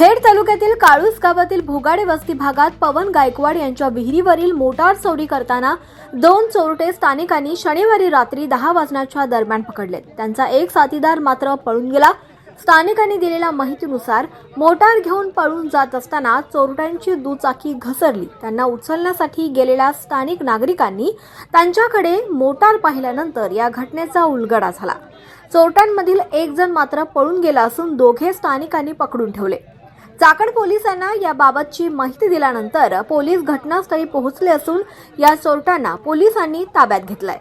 खेड तालुक्यातील काळूस गावातील भोगाडे वस्ती भागात पवन गायकवाड यांच्या विहिरीवरील मोटार चोरी करताना दोन चोरटे स्थानिकांनी शनिवारी रात्री दहा वाजण्याच्या दरम्यान पकडले. त्यांचा एक साथीदार मात्र पळून गेला. स्थानिकांनी दिलेल्या माहितीनुसार मोटार घेऊन पळून जात असताना चोरट्यांची दुचाकी घसरली. त्यांना उचलण्यासाठी गेलेल्या स्थानिक नागरिकांनी त्यांच्याकडे मोटार पाहिल्यानंतर या घटनेचा उलगडा झाला. चोरट्यांमधील एक जण मात्र पळून गेला असून दोघे स्थानिकांनी पकडून ठेवले. चाकण पोलिसांना याबाबतची माहिती दिल्यानंतर पोलीस घटनास्थळी पोहोचले असून या चोरट्यांना पोलिसांनी ताब्यात घेतलाय.